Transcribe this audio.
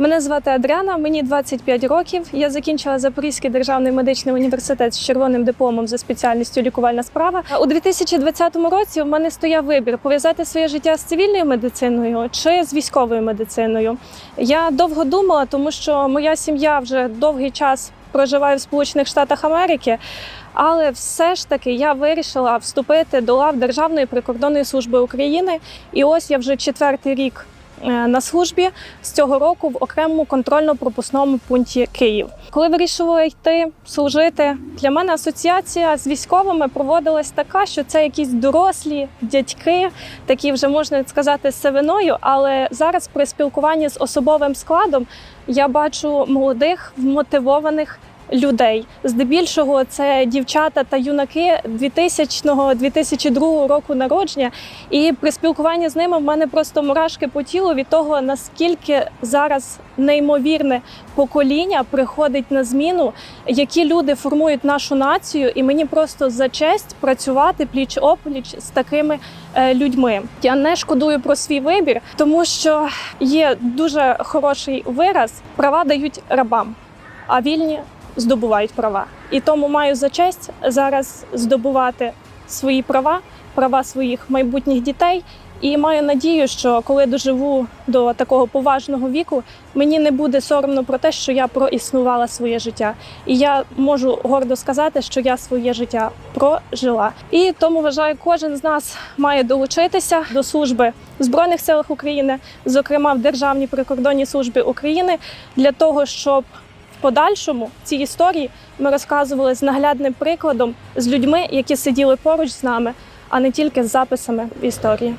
Мене звати Адріана, мені 25 років. Я закінчила Запорізький державний медичний університет з червоним дипломом за спеціальністю лікувальна справа. У 2020 році в мене стояв вибір пов'язати своє життя з цивільною медициною чи з військовою медициною. Я довго думала, тому що моя сім'я вже довгий час проживає в Сполучених Штатах Америки. Але все ж таки я вирішила вступити до лав Державної прикордонної служби України. І ось я вже четвертий рік на службі з цього року в окремому контрольно-пропускному пункті Київ. Коли вирішила йти служити, для мене асоціація з військовими проводилась така, що це якісь дорослі дядьки, такі вже можна сказати з сивиною. Але зараз при спілкуванні з особовим складом я бачу молодих вмотивованих людей. Здебільшого це дівчата та юнаки 2000-2002 року народження. І при спілкуванні з ними в мене просто мурашки по тілу від того, наскільки зараз неймовірне покоління приходить на зміну, які люди формують нашу націю, і мені просто за честь працювати пліч опліч з такими е, людьми. Я не шкодую про свій вибір, тому що є дуже хороший вираз: права дають рабам, а вільні здобувають права. І тому маю за честь зараз здобувати свої права, права своїх майбутніх дітей. І маю надію, що коли доживу до такого поважного віку, мені не буде соромно про те, що я проіснувала своє життя. І я можу гордо сказати, що я своє життя прожила. І тому вважаю, кожен з нас має долучитися до служби в Збройних силах України, зокрема в Державній прикордонній службі України, для того, щоб подальшому ці історії ми розказували з наглядним прикладом з людьми, які сиділи поруч з нами, а не тільки з записами в історії.